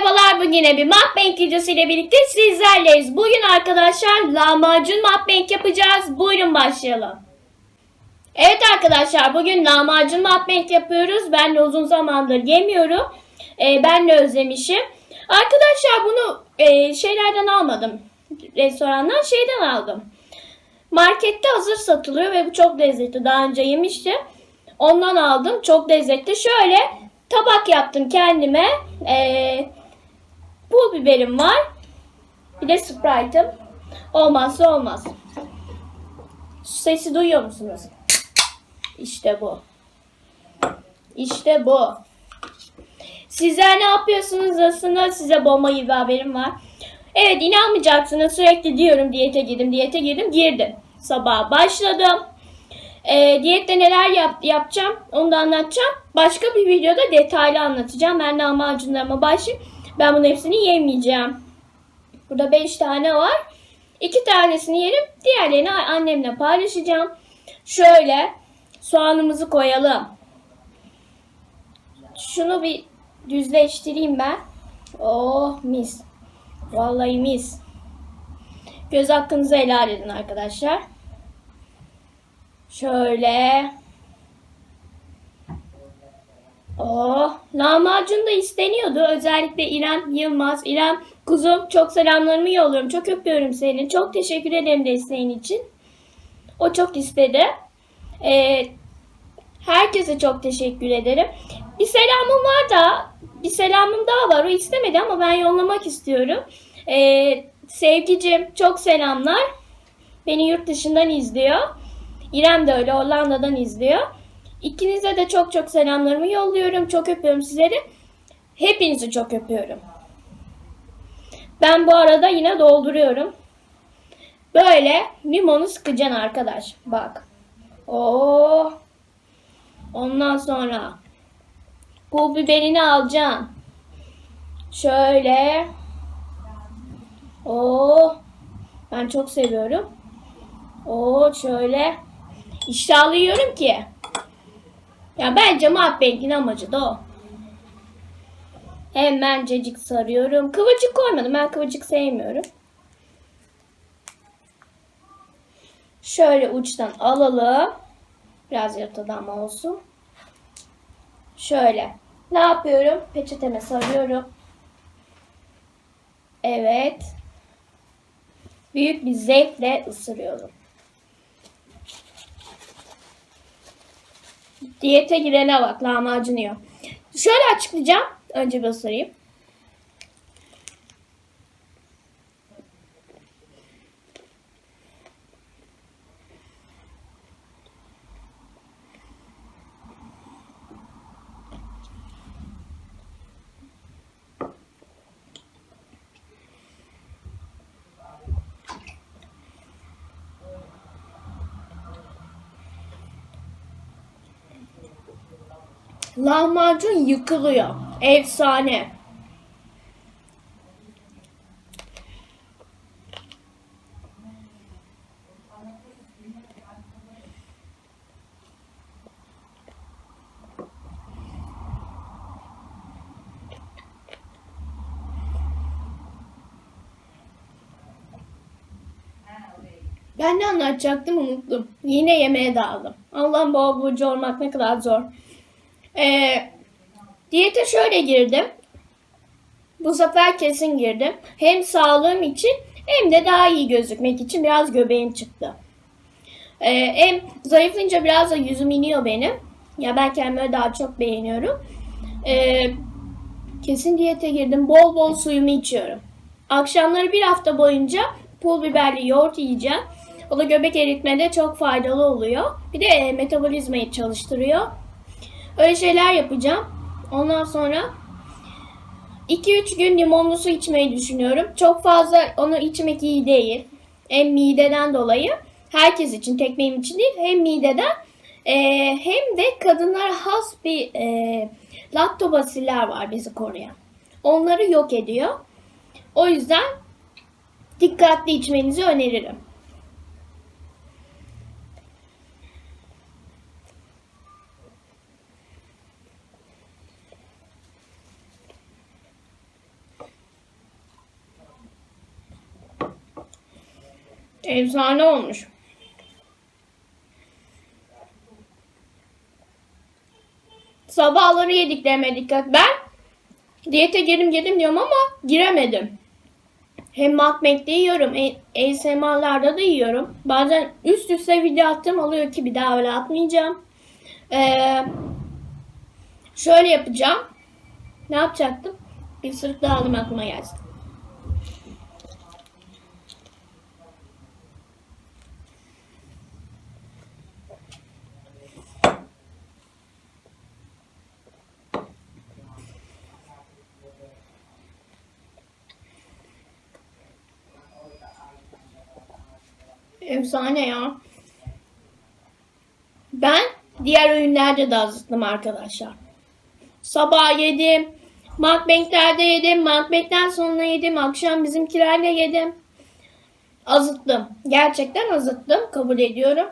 merhabalar. Bugün yine bir mukbang videosu ile birlikte sizlerleyiz. Bugün arkadaşlar lahmacun mukbang yapacağız. Buyurun başlayalım. Evet arkadaşlar bugün lahmacun mukbang yapıyoruz. Ben de uzun zamandır yemiyorum. Ee, ben de özlemişim. Arkadaşlar bunu e, şeylerden almadım. Restorandan şeyden aldım. Markette hazır satılıyor ve bu çok lezzetli. Daha önce yemiştim. Ondan aldım. Çok lezzetli. Şöyle tabak yaptım kendime. Ee, pul biberim var. Bir de Sprite'ım. Olmazsa olmaz. Şu sesi duyuyor musunuz? İşte bu. İşte bu. Sizler ne yapıyorsunuz aslında? Size bomba gibi haberim var. Evet inanmayacaksınız sürekli diyorum diyete girdim diyete girdim girdim. Sabah başladım. Ee, diyette neler yap, yapacağım onu da anlatacağım. Başka bir videoda detaylı anlatacağım. Ben lahmacunlarıma başlayayım. Ben bunun hepsini yemeyeceğim. Burada 5 tane var. 2 tanesini yerim. Diğerlerini annemle paylaşacağım. Şöyle soğanımızı koyalım. Şunu bir düzleştireyim ben. Oh mis. Vallahi mis. Göz hakkınızı helal edin arkadaşlar. Şöyle. Oh, lahmacun da isteniyordu. Özellikle İrem Yılmaz. İrem kuzum çok selamlarımı yolluyorum. Çok öpüyorum seni. Çok teşekkür ederim desteğin için. O çok istedi. Ee, herkese çok teşekkür ederim. Bir selamım var da bir selamım daha var. O istemedi ama ben yollamak istiyorum. Ee, sevgicim çok selamlar. Beni yurt dışından izliyor. İrem de öyle Hollanda'dan izliyor. İkinize de çok çok selamlarımı yolluyorum. Çok öpüyorum sizleri. Hepinizi çok öpüyorum. Ben bu arada yine dolduruyorum. Böyle limonu sıkacaksın arkadaş. Bak. Oo. Ondan sonra pul biberini alacaksın. Şöyle. Oo. Ben çok seviyorum. Oo şöyle. İştahlı yiyorum ki. Ya bence mukbang'in amacı da o. Hemen cacık sarıyorum. Kıvırcık koymadım. Ben kıvırcık sevmiyorum. Şöyle uçtan alalım. Biraz yırtıdama olsun. Şöyle. Ne yapıyorum? Peçeteme sarıyorum. Evet. Büyük bir zevkle ısırıyorum. Diyete girene bak lahmacun yiyor. Şöyle açıklayacağım. Önce bir ısırayım. Lahmacun yıkılıyor. Efsane. Ben ne anlatacaktım unuttum. Yine yemeğe daldım. Allah'ım bol burcu olmak ne kadar zor. Ee, diyete şöyle girdim. Bu sefer kesin girdim. Hem sağlığım için hem de daha iyi gözükmek için biraz göbeğim çıktı. Ee, hem zayıflayınca biraz da yüzüm iniyor benim. Ya ben kendimi daha çok beğeniyorum. Ee, kesin diyete girdim. Bol bol suyumu içiyorum. Akşamları bir hafta boyunca pul biberli yoğurt yiyeceğim. O da göbek eritmede çok faydalı oluyor. Bir de e, metabolizmayı çalıştırıyor. Öyle şeyler yapacağım. Ondan sonra 2-3 gün limonlu su içmeyi düşünüyorum. Çok fazla onu içmek iyi değil. Hem mideden dolayı. Herkes için, tek benim için değil. Hem mideden e, hem de kadınlar has bir e, laktobasiller var bizi koruyan. Onları yok ediyor. O yüzden dikkatli içmenizi öneririm. Efsane olmuş. Sabahları yediklerime dikkat. Ben diyete girim girdim diyorum ama giremedim. Hem mukbang'de yiyorum. ASMR'larda da yiyorum. Bazen üst üste video attım oluyor ki bir daha öyle atmayacağım. Ee, şöyle yapacağım. Ne yapacaktım? Bir sırık daha aldım aklıma gelsin. Efsane ya. Ben diğer öğünlerde de azıttım arkadaşlar. Sabah yedim. Mukbang'lerde yedim. Mukbang'den sonra yedim. Akşam bizimkilerle yedim. Azıttım. Gerçekten azıttım. Kabul ediyorum.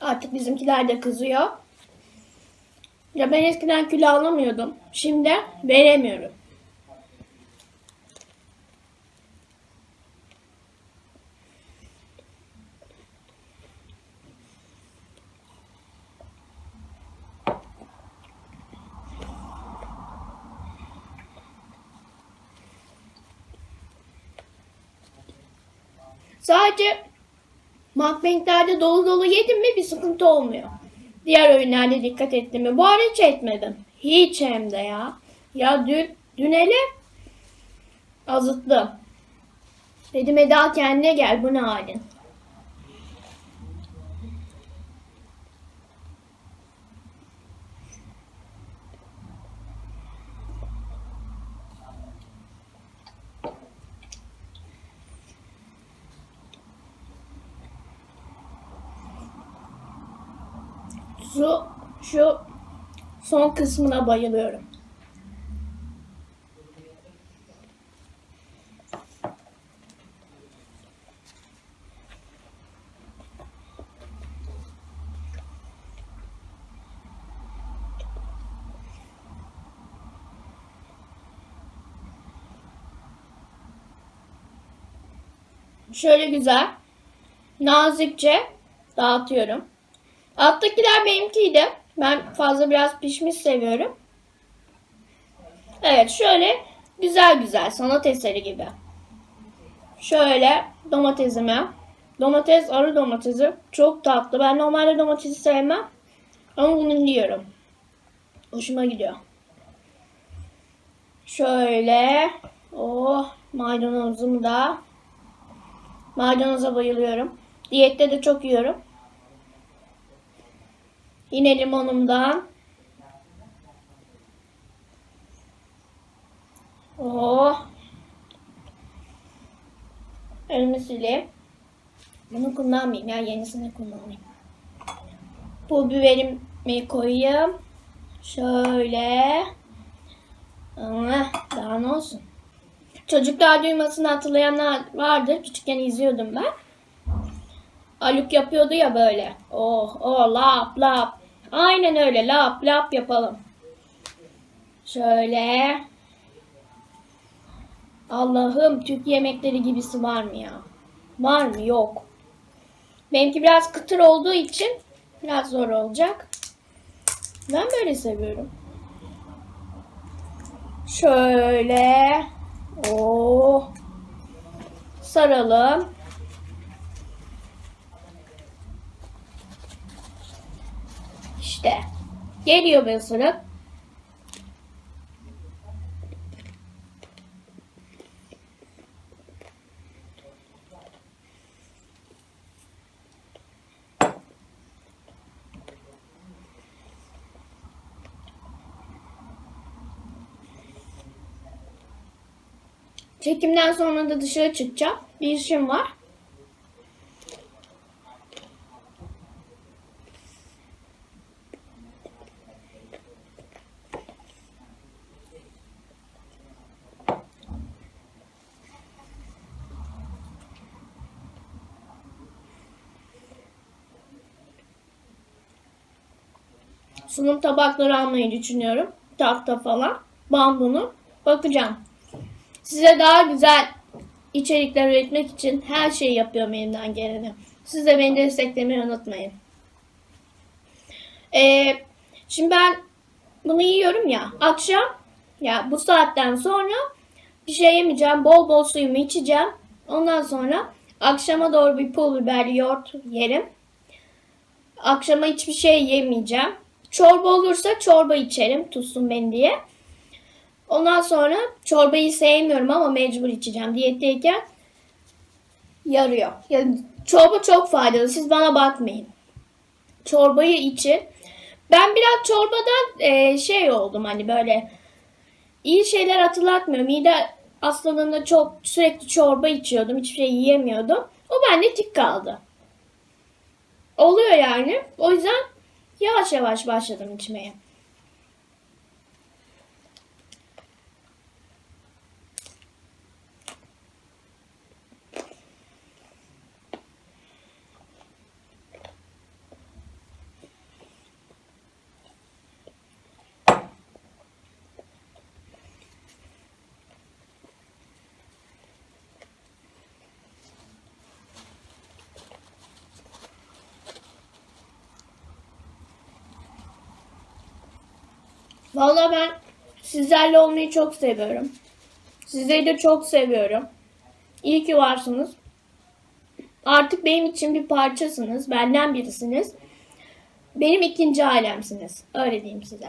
Artık bizimkiler de kızıyor. Ya ben eskiden kilo alamıyordum. Şimdi veremiyorum. Sadece mukbanglerde dolu dolu yedim mi bir sıkıntı olmuyor. Diğer öğünlerde dikkat ettim mi? Bu ara hiç etmedim. Hiç hem de ya. Ya dün, dün hele azıttım. Dedim Eda kendine gel bu ne halin? Şu, şu son kısmına bayılıyorum. Şöyle güzel, nazikçe dağıtıyorum. Alttakiler benimkiydi. Ben fazla biraz pişmiş seviyorum. Evet şöyle güzel güzel sanat eseri gibi. Şöyle domatesimi. Domates arı domatesi. Çok tatlı. Ben normalde domatesi sevmem. Ama bunu yiyorum. Hoşuma gidiyor. Şöyle. Oh maydanozumu da. Maydanoza bayılıyorum. Diyette de çok yiyorum. Yine limonumdan. Oh. Elimi sileyim. Bunu kullanmayayım ya yenisini kullanayım. Bu biberimi koyayım. Şöyle. Ah, daha ne olsun. Çocuklar duymasını hatırlayanlar vardır. Küçükken izliyordum ben. Haluk yapıyordu ya böyle. Oh oh lap lap. Aynen öyle lap lap yapalım. Şöyle. Allah'ım Türk yemekleri gibisi var mı ya? Var mı? Yok. Benimki biraz kıtır olduğu için biraz zor olacak. Ben böyle seviyorum. Şöyle. Oh. Saralım. İşte. Geliyor bir ısırık. Çekimden sonra da dışarı çıkacağım. Bir işim var. Sunum tabakları almayı düşünüyorum. Tahta falan. Bambunu. Bakacağım. Size daha güzel içerikler üretmek için her şeyi yapıyorum elimden geleni. Siz de beni desteklemeyi unutmayın. Ee, şimdi ben bunu yiyorum ya. Akşam ya bu saatten sonra bir şey yemeyeceğim. Bol bol suyumu içeceğim. Ondan sonra akşama doğru bir pul biberli yoğurt yerim. Akşama hiçbir şey yemeyeceğim. Çorba olursa çorba içerim tutsun beni diye. Ondan sonra çorbayı sevmiyorum ama mecbur içeceğim diyetteyken yarıyor. Yani çorba çok faydalı. Siz bana bakmayın. Çorbayı için. Ben biraz çorbadan e, şey oldum hani böyle iyi şeyler hatırlatmıyor. Mide hastalığında çok sürekli çorba içiyordum. Hiçbir şey yiyemiyordum. O bende tik kaldı. Oluyor yani. O yüzden yavaş yavaş başladım içmeye. Vallahi ben sizlerle olmayı çok seviyorum. Sizleri de çok seviyorum. İyi ki varsınız. Artık benim için bir parçasınız. Benden birisiniz. Benim ikinci ailemsiniz. Öyle diyeyim size.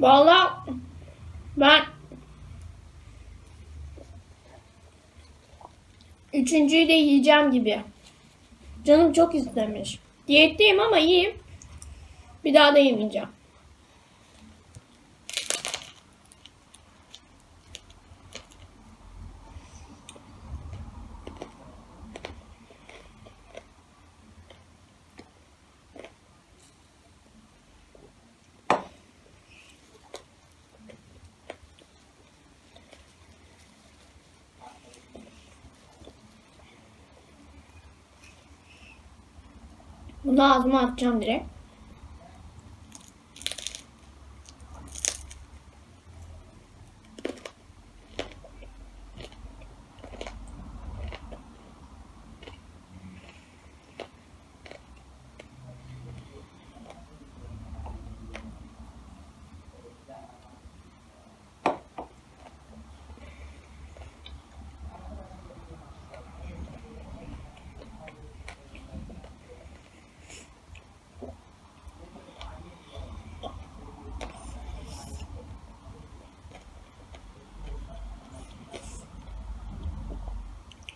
Vallahi ben üçüncüyü de yiyeceğim gibi. Canım çok istemiş. Diyetteyim ama iyiyim. Bir daha da yemeyeceğim. Bunu ağzıma atacağım direkt.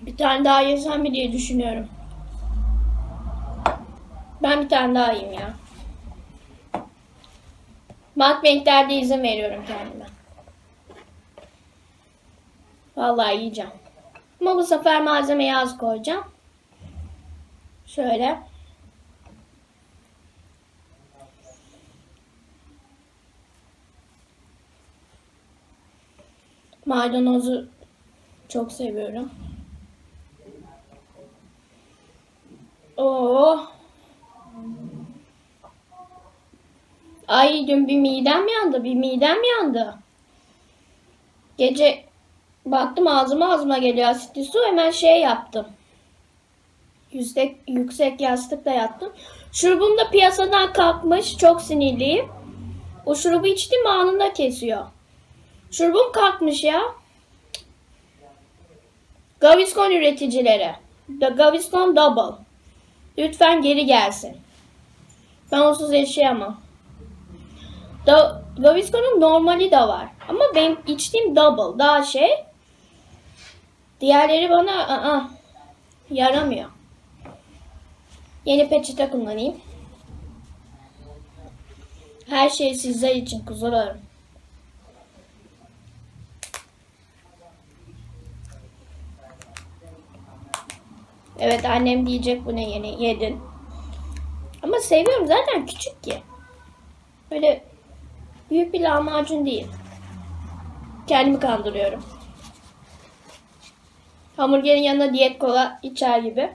Bir tane daha yesem mi diye düşünüyorum. Ben bir tane daha yiyeyim ya. Mukbang'lerde izin veriyorum kendime. Vallahi yiyeceğim. Ama bu sefer malzemeyi az koyacağım. Şöyle. Maydanozu çok seviyorum. Oo. Ay dün bir midem yandı, bir midem yandı. Gece baktım ağzıma ağzıma geliyor asitli su hemen şey yaptım. Yüksek, yüksek yastıkla yattım. Şurubum da piyasadan kalkmış. Çok sinirliyim. O şurubu içtim anında kesiyor. Şurubum kalkmış ya. Gaviscon üreticileri. The Gaviscon Double. Lütfen geri gelsin. Ben onsuz yaşayamam. Da, Gaviscon'un normali de var. Ama benim içtiğim double. Daha şey. Diğerleri bana aa, yaramıyor. Yeni peçete kullanayım. Her şey sizler için kuzularım. Evet annem diyecek bu ne yeni yedin. Ama seviyorum zaten küçük ki. Böyle büyük bir lahmacun değil. Kendimi kandırıyorum. Hamburgerin yanına diyet kola içer gibi.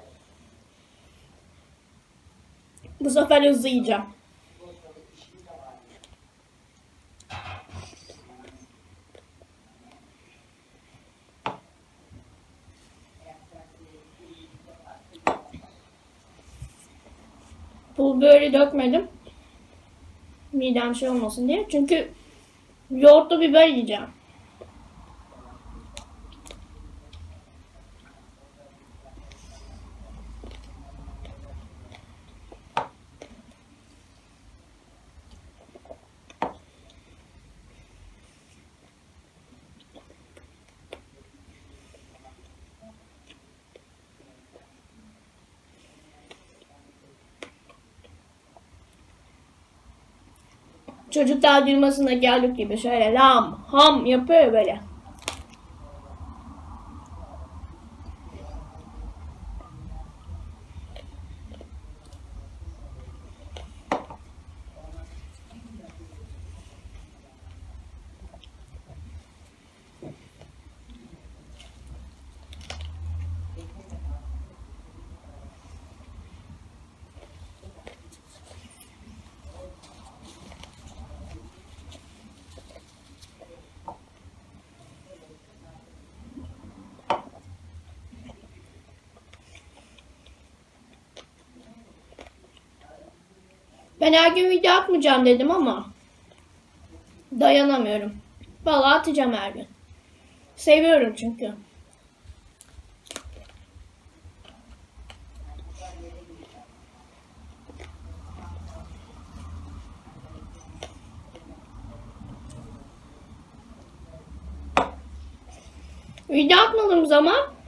Bu sefer hızlı yiyeceğim. Pul biberi dökmedim. Midem şey olmasın diye. Çünkü yoğurtlu biber yiyeceğim. Çocuklar duymasına geldik gibi şöyle lam ham yapıyor böyle. Ben her gün video atmayacağım dedim ama dayanamıyorum. Vallahi atacağım her gün. Seviyorum çünkü. Video atmadığım zaman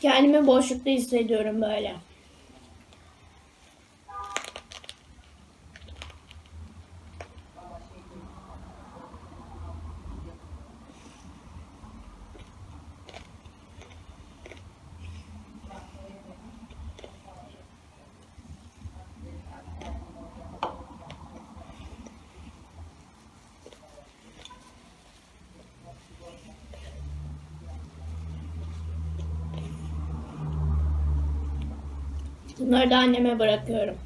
kendimi boşlukta hissediyorum böyle. Bunları da anneme bırakıyorum.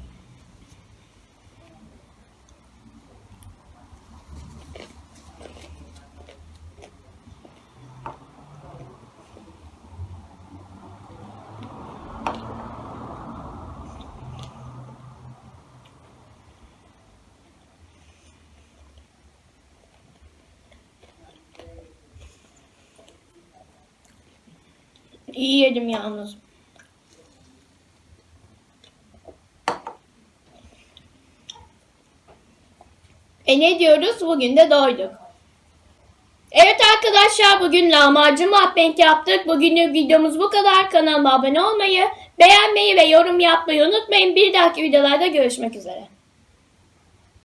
İyi yedim yalnız. E ne diyoruz? Bugün de doyduk. Evet arkadaşlar bugün lahmacun muhabbet yaptık. Bugünlük videomuz bu kadar. Kanalıma abone olmayı, beğenmeyi ve yorum yapmayı unutmayın. Bir dahaki videolarda görüşmek üzere.